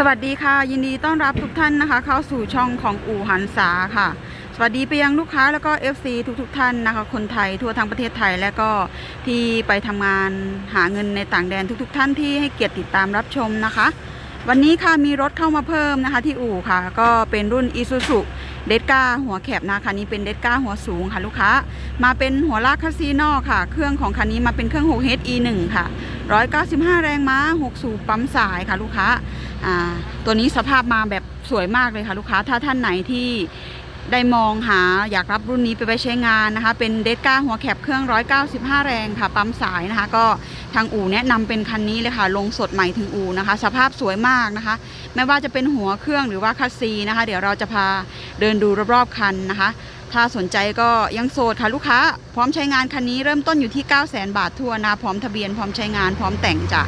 สวัสดีค่ะ ยินดีต้อนรับทุกท่านนะคะ เข้าสู่ช่องของอู่หันษาค่ะ สวัสดีไปยังลูกค้าแล้วก็ FC ทุกๆทท่านนะคะ คนไทยทั่วทั้งประเทศไทยและก็ที่ไปทำงานหาเงินในต่างแดนทุกๆท่านที่ให้เกียรติติดตามรับชมนะคะ วันนี้ค่ะมีรถเข้ามาเพิ่มนะคะ ที่อู่ค่ะ ก็เป็นรุ่น Isuzu เดสกาหัวแคบนะคะนี้เป็นเดสกาหัวสูงค่ะลูกค้า มาเป็นหัวลากคาซีโนค่ะ เครื่องของคันนี้มาเป็นเครื่อง 6 HE1 ค่ะ 195 แรงม้า 6 สูบปั๊มสายค่ะลูกค้าอ่าตัวนี้สภาพมาแบบสวยมากเลยค่ะลูกค้า ถ้าท่านไหนที่ได้มองหาอยากรับรุ่นนี้ไปไปใช้งานนะคะ เป็นเดสก้าหัวแคบเครื่อง 195 แรงค่ะ ปั๊มสายนะคะ ก็ทางอู่แนะนำเป็นคันนี้เลยค่ะ ลงสดใหม่ถึงอู่นะคะ สภาพสวยมากนะคะ ไม่ว่าจะเป็นหัวเครื่องหรือว่าคัสซีนะคะ เดี๋ยวเราจะพา เดินดูรอบๆคันนะคะ ถ้าสนใจก็ยังโสดค่ะลูกค้า พร้อมใช้งานคันนี้เริ่มต้นอยู่ที่ 9 0 0 0 0 0 บาททั่วนะพร้อมทะเบียนพร้อมใช้งานพร้อมแต่งจ้ะ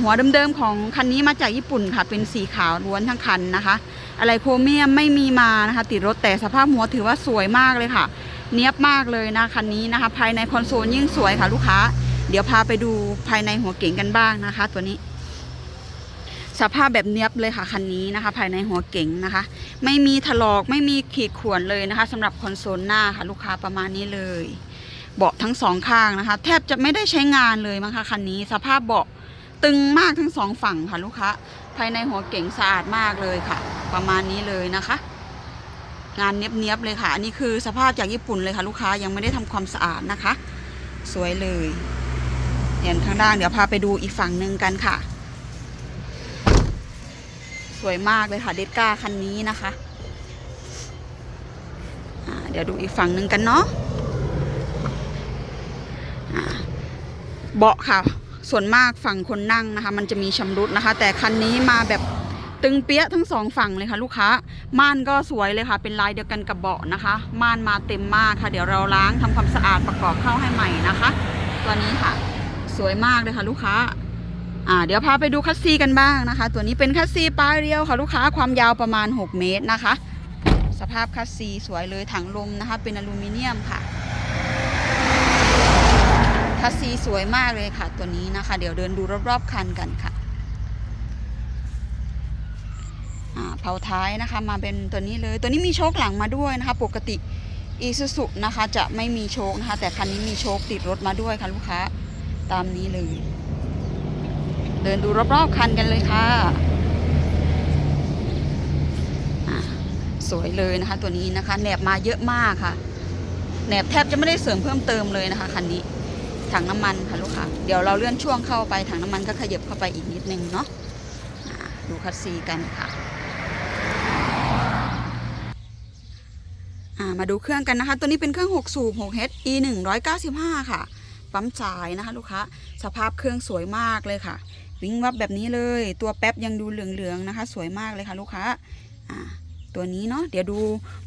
หัวเดิมๆของคันนี้มาจากญี่ปุ่นค่ะ เป็นสีขาวล้วนทั้งคันนะคะ อะไรโครเมียมไม่มีมานะคะ ติดรถแต่สภาพหัวถือว่าสวยมากเลยค่ะ เนียบมากเลยนะคันนี้นะคะ ภายในคอนโซลยิ่งสวยค่ะลูกค้า เดี๋ยวพาไปดูภายในหัวเก๋งกันบ้างนะคะ ตัวนี้ สภาพแบบเนียบเลยค่ะคันนี้นะคะ ภายในหัวเก๋งนะคะ ไม่มีถลอกไม่มีขีดข่วนเลยนะคะสำหรับคอนโซลหน้าค่ะลูกค้าประมาณนี้เลย เบาะทั้งสองข้างนะคะ แทบจะไม่ได้ใช้งานเลยมั้งคะคันนี้สภาพเบาะตึงมากทั้งสองฝั่งค่ะลูกค้าภายในหัวเก๋งสะอาดมากเลยค่ะ ประมาณนี้เลยนะคะ งานเนี้ยบๆเลยค่ะอันนี้คือสภาพจากญี่ปุ่นเลยค่ะ ลูกค้ายังไม่ได้ทำความสะอาดนะคะ สวยเลยเห็นข้างล่างเดี๋ยวพาไปดูอีกฝั่งหนึ่งกันค่ะ สวยมากเลยค่ะเดสก้าคันนี้นะคะเดี๋ยวดูอีกฝั่งหนึ่งกันเนาะเบาะค่ะ ส่วนมากฝั่งคนนั่งนะคะ มันจะมีชำรุดนะคะ แต่คันนี้มาแบบตึงเปี้ยทั้งสองฝั่งเลยค่ะลูกค้า ม่านก็สวยเลยค่ะ เป็นลายเดียวกันกับเบาะนะคะ ม่านมาเต็มมากค่ะ เดี๋ยวเราล้างทำความสะอาดประกอบเข้าให้ใหม่นะคะ ตัวนี้ค่ะ สวยมากเลยค่ะลูกค้า อ่าเดี๋ยวพาไปดูคัสซีกันบ้างนะคะ ตัวนี้เป็นคัสซีปลายเรียวค่ะลูกค้าความยาวประมาณ 6 เมตรนะคะ สภาพคัสซีสวยเลยถังลมนะคะ เป็นอลูมิเนียมค่ะคัสซีสวยมากเลยค่ะ ตัวนี้นะคะ เดี๋ยวเดินดูรอบๆคันกันค่ะอ่าเผาท้ายนะคะมาเป็นตัวนี้เลย ตัวนี้มีโชคหลังมาด้วยนะคะ ปกติอีซูซุนะคะจะไม่มีโชคนะคะ แต่คันนี้มีโชคติดรถมาด้วยค่ะลูกค้าตามนี้เลย เดินดูรอบๆคันกันเลยค่ะสวยเลยนะคะ ตัวนี้นะคะแหนบมาเยอะมากค่ะแหนบแทบจะไม่ได้เสริมเพิ่มเติมเลยนะคะคันนี้ถังน้ำมันค่ะลูกค้าเดี๋ยวเราเลื่อนช่วงเข้าไปถังน้ำมันก็ขยับเข้าไปอีกนิดนึงเนาะดูคัสซีกันค่ะมาดูเครื่องกันนะคะ ตัวนี้เป็นเครื่อง 6 สูบ6 H E 195 ค่ะ ปั๊มสายนะคะ ลูกค้าสภาพเครื่องสวยมากเลยค่ะ วิ่งวับแบบนี้เลย ตัวแป๊บยังดูเหลืองๆนะคะ สวยมากเลยค่ะ ลูกค้าอ่าตัวนี้เนาะเดี๋ยวดู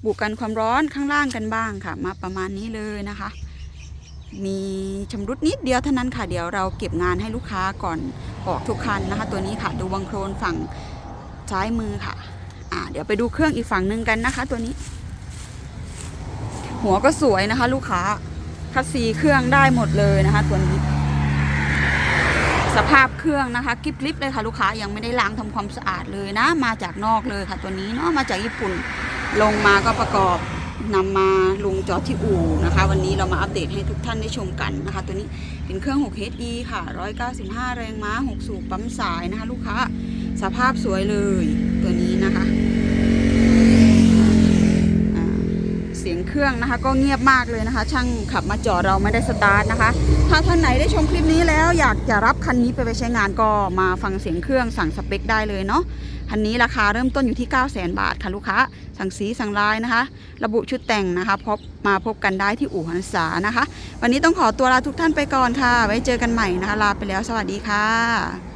บุกกันความร้อนข้างล่างกันบ้างค่ะ มาประมาณนี้เลยนะคะ มีชำรุดนิดเดียวเท่านั้นค่ะ เดี๋ยวเราเก็บงานให้ลูกค้าก่อนออกทุกคันนะคะ ตัวนี้ค่ะดูบังโครนฝั่งซ้ายมือค่ะอ่าเดี๋ยวไปดูเครื่องอีกฝั่งหนึ่งกันนะคะ ตัวนี้ หัวก็สวยนะคะ ลูกค้า คัสซีเครื่องได้หมดเลยนะคะตัวนี้ สภาพเครื่องนะคะกริบกริบเลยค่ะลูกค้ายังไม่ได้ล้างทำความสะอาดเลยนะ มาจากนอกเลยค่ะตัวนี้เนาะมาจากญี่ปุ่นลงมาก็ประกอบนำมาลงจอดที่อู่นะคะ วันนี้เรามาอัปเดตให้ทุกท่านได้ชมกันนะคะ ตัวนี้เป็นเครื่อง 6 HE ค่ะ 195 แรงม้า 6 สูบปั๊มสายนะคะ ลูกค้า สภาพสวยเลยตัวนี้นะคะอ่าเสียงเค รื่องนะคะ ก็เงียบมากเลยนะคะ ช่างขับมาจอดเราไม่ได้สตาร์ทนะคะ ถ้าท่านไหนได้ชมคลิปนี้แล้วอยากจะรับคันนี้ไปไปใช้งานก็มาฟังเสียงเครื่องสั่งสเปคได้เลยเนาะคันนี้ราคาเริ่มต้นอยู่ที่ 9 0 0 0 0 0 บาทค่ะลูกค้า สั่งสีสั่งลายนะคะ ระบุชุดแต่งนะคะพบมาพบกันได้ที่อู่หันษานะคะ วันนี้ต้องขอตัวลาทุกท่านไปก่อนค่ะ ไว้เจอกันใหม่นะคะ ลาไปแล้วสวัสดีค่ะ